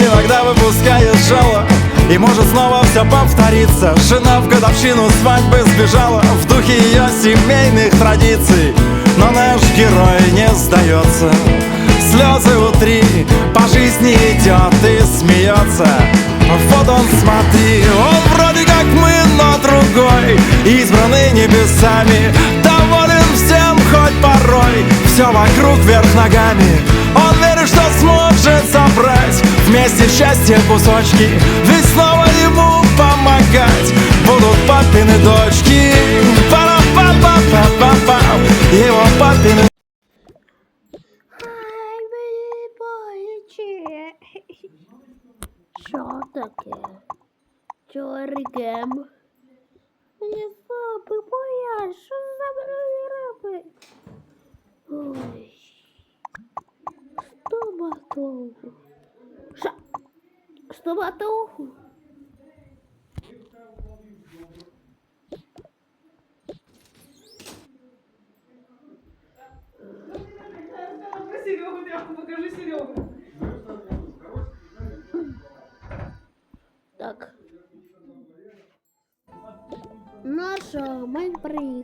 Иногда выпускает жало И может снова все повториться Жена в годовщину свадьбы сбежала В духе ее семейных традиций. Но наш герой не сдается Слезы утри, по жизни идет и смеется Вот он, смотри, он вроде как мы, но другой. Избранный небесами, доволен всем хоть порой. Все вокруг вверх ногами. Он верит, что сможет собрать Вместе счастье кусочки Ведь снова ему помогать Будут папины дочки пара па па Его папины. Що таке? Чоргем.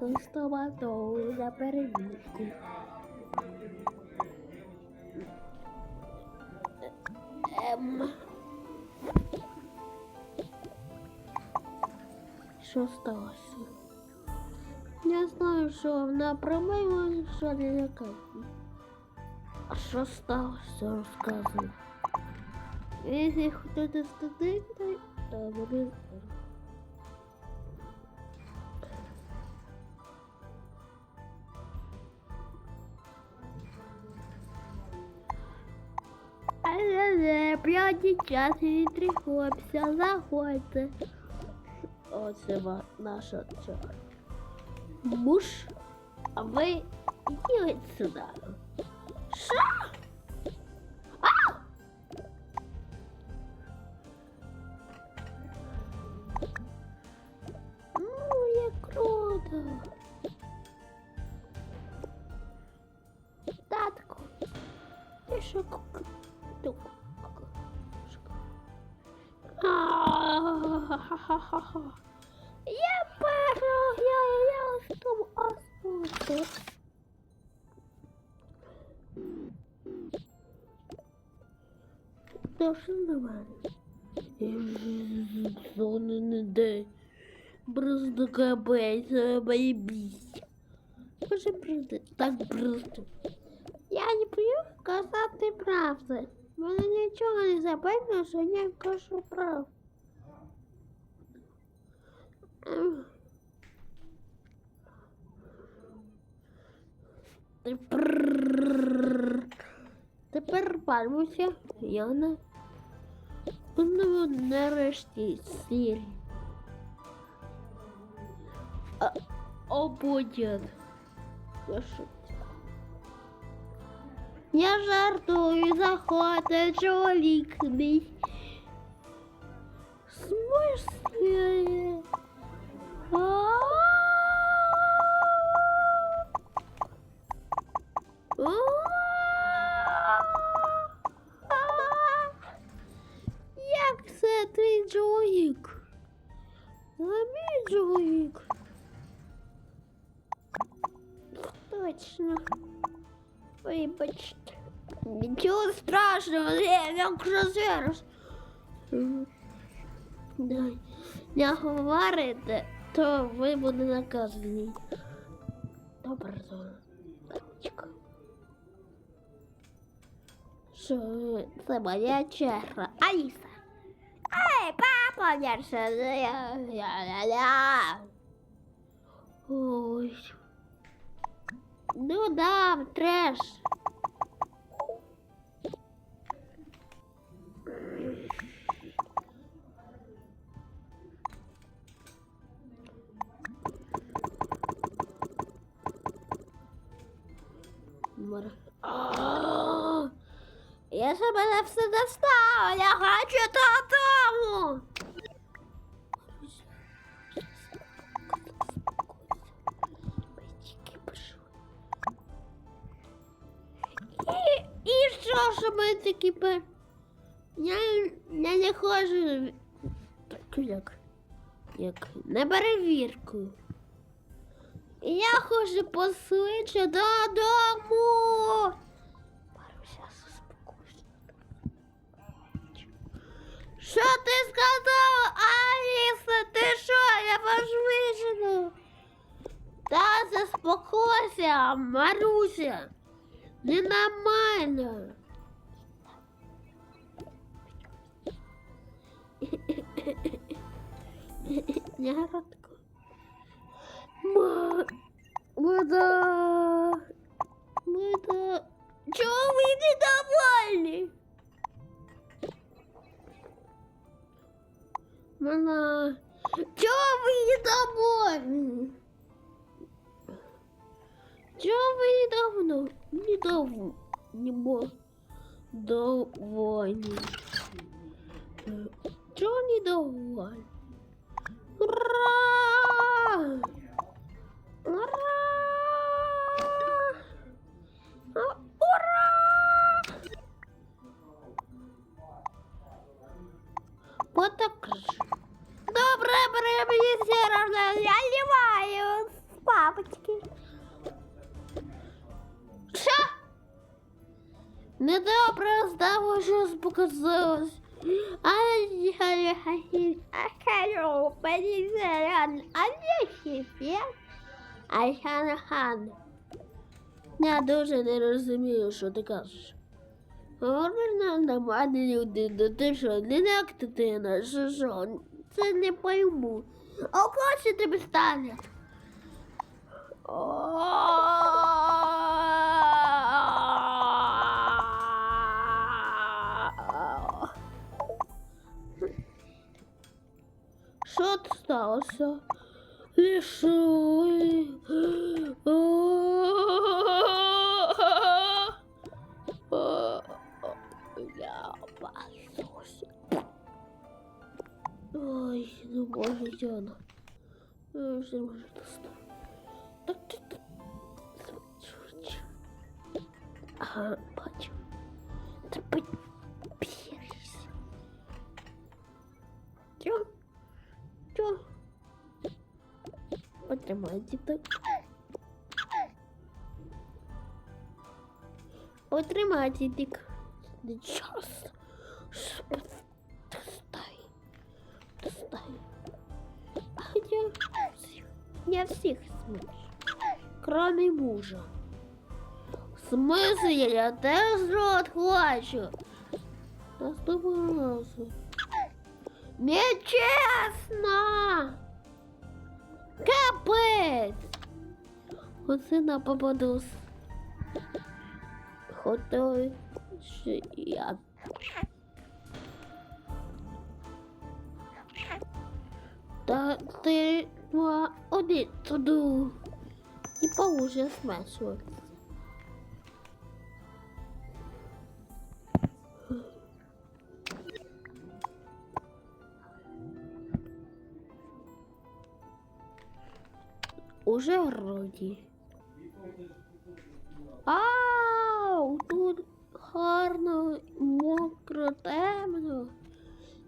З стоматологу на перевірку. Ем. Що сталося? Я знаю, що вона промила, що не лякає. А що сталося, розказуй. Якщо хтось студенти, то буде. Але п'яті час і три хлопця, заходьте. Оце наша ця. Муж, а ви йдіть сюди. А-ха-ха-ха. Я першого, я, я ось тому осмотрю. Та що на мене? Зони не де. Просто капець, боїбісь. Може просто так просто. Я не пою казати правди. Мене нічого не запевнено, що я кажу правду. Тепер... Пальмуся, Яна. Ну, нарешті сіль. Я. Я жартую, заходить чоловік мій. Вибачте. Нічого страшного, я якщо зараз. Не говорите, то ви будете наказані. Добре, добре. Що це моя черга. Аліса. Ей, папа, я ще Ой. Ну да, треш. Мар- Я же мене все достала, я хочу додому. Що ж ми. Я, я не ходжу так як, як на перевірку. Я ходжу посвидше додому. Маруся, заспокойся. Що ти сказала, Аліса? Ти що? Я вижену. Та заспокойся, Маруся. Ненормально. Ягодку. Ма. Вода. Вода. Чего вы недовольны? Мама. Чего вы недовольны? Чого ви недавно... Недавно... Не бо... Довольні. Чого недовольні? Ура! Ура! А, Ура! Вот так кричу. Добре, мені все равно, я ліваю з папочки. Недобре знову щось показалось. Ай, ай, ай, ай, пенізеран, а не хіфє, ай, хан, хан. Я дуже не розумію, що ти кажеш. Говориш нам нормальні людина, ти що, не дитина, що що, це не пойму. Кого це тебе стане? Що сталося? Лішуй. Я пасусь. Ой, ну боже, Яна. Я вже можу достати. Так, так, так. Ага, Потримайте так. Потримайте так. Не час. Достай. Достай. Хотя. Я всех смешу. Кроме мужа. В смысле? Я теж рот хочу. Наступного разу. Нечесно! Капець! Оце на попадус. Готовий. Що я. Та ти один туди. І поуже смешувати. Уже вроді. Ау, тут гарно, мокро, темно.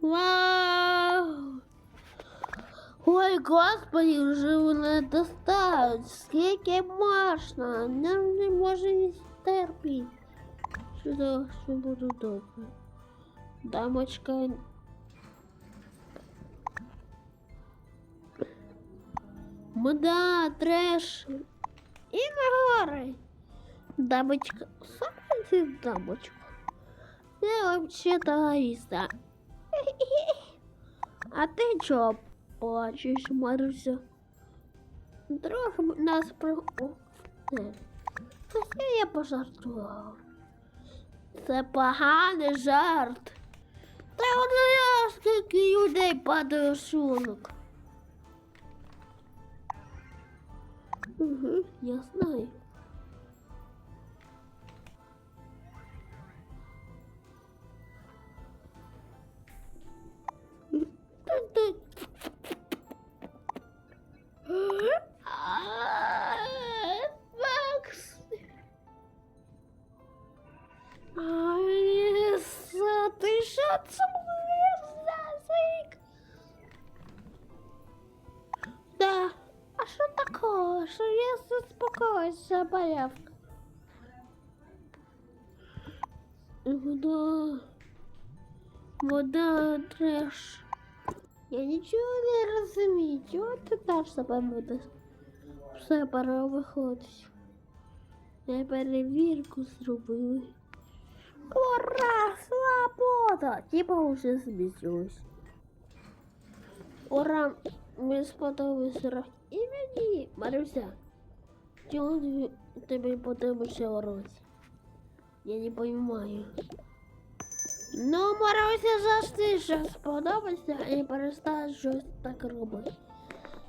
Вау! Ой, господи, вже вони достають. Скільки можна? Не, не можу терпіти. Що що буде добре? Дамочка. Мда, треш. І на гори. Дамочка. Сама ти дамочка. Я Алиса. А ти чого плачеш, Маруся? Трохи нас про... Хоча я пожартував. Це поганий жарт. Та от я скільки людей падає в Угу, я знаю. такого? Що я заспокоюся, боявка? Вода. Вода треш. Я нічого не розумію. Чого ти теж себе будеш? Все пора виходить. Я перевірку зробив. Ура! Свобода! Типа уже змістилось. Ура! Мені сподобався Рок. Маруся. Чого тобі подобається уроці? Я не понимаю. Ну, Маруся завжди щось сподобається і перестане щось так робити.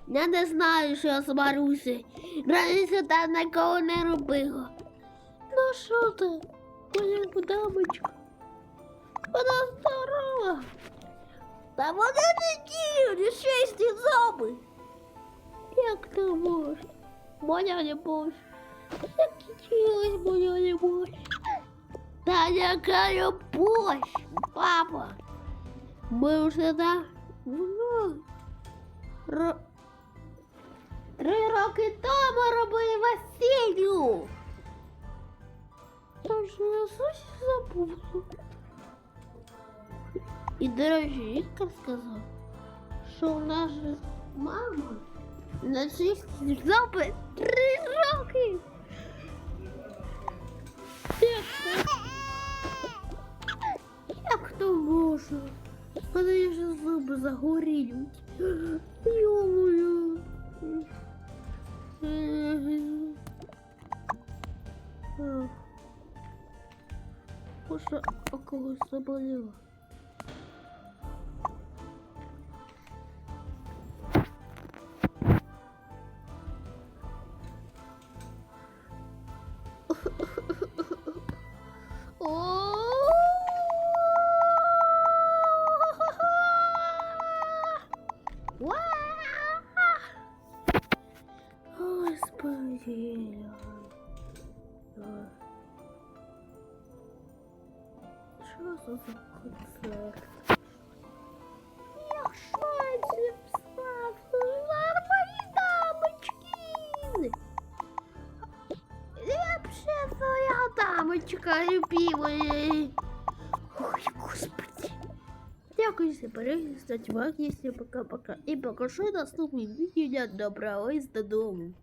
Я не знаю, що з Марусі. Раніше та ніколи не робила. Ну що ти? Моя дамочка. Вона здорова. Та вона не діє, шесті зуби. Як ти можеш? Моя любов. Як ділась моя любов? Та яка любов, папа? Ми вже так давно. Ро... Три роки тому робили весіллю. Тож я щось забув. І до речі, Віктор сказав, що у нас же мама на честь зуби три роки. Як то може? Мене вже зуби загорілють. Йо-моє. Ах. Може, у дамочка любимая. Ой, господи. Дякую за перегляд, ставьте лайк, если пока-пока. И покажу наступний відео. Доброго додому.